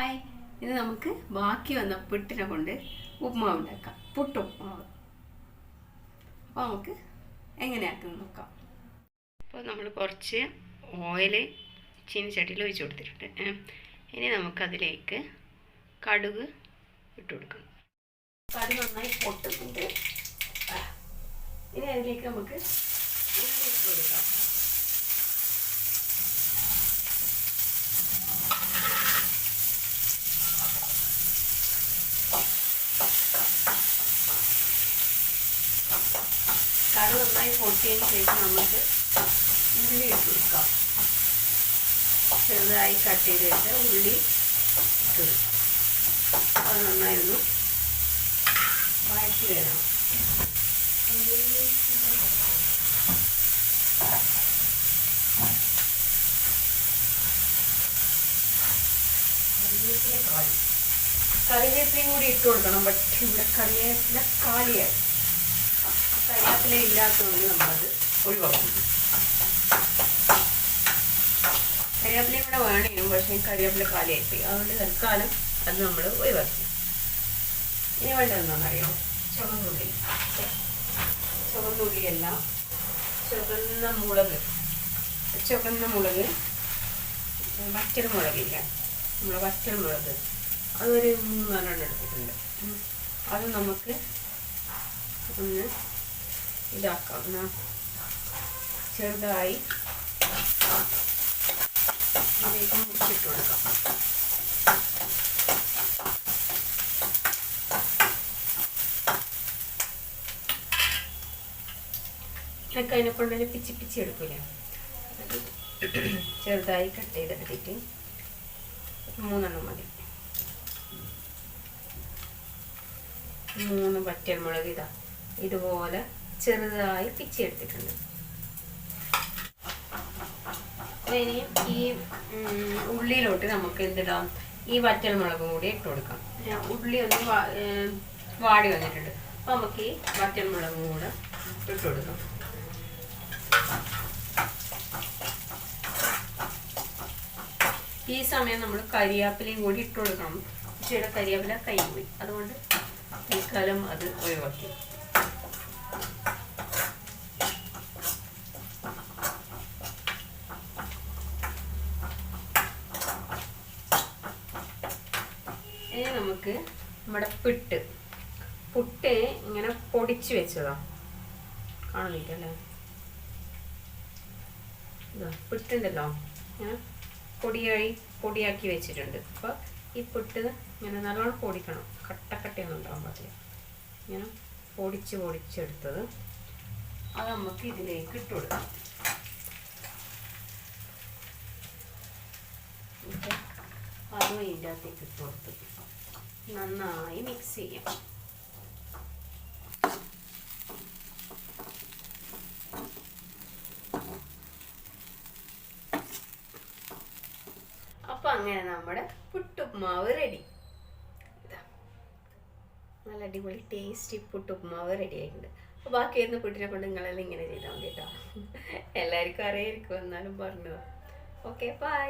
Hi. ഇന്ന് നമുക്ക് ബാക്കി വന്ന പുട്ടിനെ കൊണ്ട് ഉപ്മാവ് ഉണ്ടാക്കാം. പുട്ടുപ്മാവ് അപ്പോൾ നമുക്ക് എങ്ങനെയാക്കുന്നു നോക്കാം. അപ്പോൾ നമ്മൾ കുറച്ച് ഓയിൽ ചീനിച്ചട്ടിയിൽ ഒഴിച്ച് കൊടുത്തിട്ടുണ്ട്. ഇനി നമുക്കതിലേക്ക് കടുക് ഇട്ട് കൊടുക്കണം കടുക് നന്നായി പൊട്ടുന്നുണ്ട്. ഇനി അതിലേക്ക് നമുക്ക് ഉള്ളി ഇട്ട് കൊടുക്കാം. കടു നന്നായി പൊട്ടിയതിന് ശേഷം നമുക്ക് ഉള്ളി ഇട്ട് കൊടുക്കാം. ചെറുതായി കട്ട് ചെയ്ത് വെച്ച ഉള്ളി ഇട്ട് കൊടുക്കാം. അത് നന്നായി ഒന്ന് വഴറ്റി വരണം. കറിവേപ്പില കൂടി ഇട്ട് കൊടുക്കണം. പക്ഷേ ഇവിടെ കറിവേപ്പില കാളിയായി കരിയാപ്പില ഇല്ലാത്തതുകൊണ്ട് നമ്മളത് ഒഴിവാക്കും കരിയാപ്പിലയും ഇവിടെ വേണേനും പക്ഷേ കരിയാപ്പില കാലിയായിപ്പോയി. അതുകൊണ്ട് തൽക്കാലം അത് നമ്മൾ ഒഴിവാക്കി. ഇനി വേണ്ട എന്താണെന്നറിയോ? ചുവന്നുള്ളി. ചുവന്നുള്ളിയല്ല ചുവന്ന മുളക്. ചുവന്ന മുളക് വറ്റൽ മുളകില്ല. നമ്മളെ വറ്റൽ മുളക്. അതൊരു മൂന്നാലെണ്ണം എടുത്തിട്ടുണ്ട്. അത് നമുക്ക് ഒന്ന് ഇതാക്കാം. എന്നാ ചെറുതായി. ഇതിലേക്ക് മുറിച്ചിട്ട് കൊടുക്കാം. ഇതൊക്കെ അതിനെ കൊണ്ടുതന്നെ പിച്ചി പിച്ചി എടുക്കില്ല ചെറുതായി കട്ട് ചെയ്തെടുത്തിട്ട് മൂന്നെണ്ണം മതി. മൂന്ന് പച്ചമുളക് ഇതാ. ഇതുപോലെ ചെറുതായി പിച്ചെടുത്തിട്ടുണ്ട് എടുത്തിട്ടുണ്ട് അപ്പൊ ഇനി ഈ ഉള്ളിയിലോട്ട് നമുക്ക് എന്തിടാം? ഈ വറ്റൽ മുളകും കൂടി ഇട്ട് കൊടുക്കാം. ഉള്ളി ഒന്ന് വാടി വന്നിട്ടുണ്ട്. അപ്പൊ നമുക്ക് ഈ വറ്റൽമുളകും കൂടെ ഇട്ട് കൊടുക്കാം. ഈ സമയം നമ്മൾ കരിയാപ്പിലയും കൂടി ഇട്ട് കൊടുക്കണം. ചേട്ടാ കരിയാപ്പില കൈ പോയി. അതുകൊണ്ട് തൽക്കാലം അത് ഒഴിവാക്കി. നമുക്ക് നമ്മുടെ പിട്ട് പുട്ട് ഇങ്ങനെ പൊടിച്ച് വെച്ചതാ. കാണുന്നില്ലല്ലേ? പുട്ടുണ്ടല്ലോ. ഇങ്ങനെ പൊടിയായി പൊടിയാക്കി വെച്ചിട്ടുണ്ട്. അപ്പോൾ ഈ പുട്ട് ഇങ്ങനെ നല്ലോണം പൊടിക്കണം. കട്ടക്കട്ടയൊന്നും ഉണ്ടാകാൻ പാടില്ല. ഇങ്ങനെ പൊടിച്ച് പൊടിച്ചെടുത്തത് അത് നമുക്ക് ഇതിലേക്ക് ഇട്ട് കൊടുക്കാം. അതും ഇതിന്റെ അകത്തേക്ക് ഇട്ട് കൊടുത്ത്. നന്നായി മിക്സ് ചെയ്യാം. അപ്പൊ അങ്ങനെ നമ്മുടെ പുട്ടുപ്മാവ് റെഡി നല്ല അടിപൊളി ടേസ്റ്റി പുട്ടുപ്മാവ് റെഡി ആയിട്ടുണ്ട്. അപ്പോൾ വരുന്ന പുട്ടിനെ കൊണ്ട് നിങ്ങളെല്ലാം ഇങ്ങനെ ചെയ്താൽ മതി കേട്ടോ. എല്ലാവർക്കും അറിയായിരിക്കും എന്നാലും പറഞ്ഞു ഓക്കെ ബൈ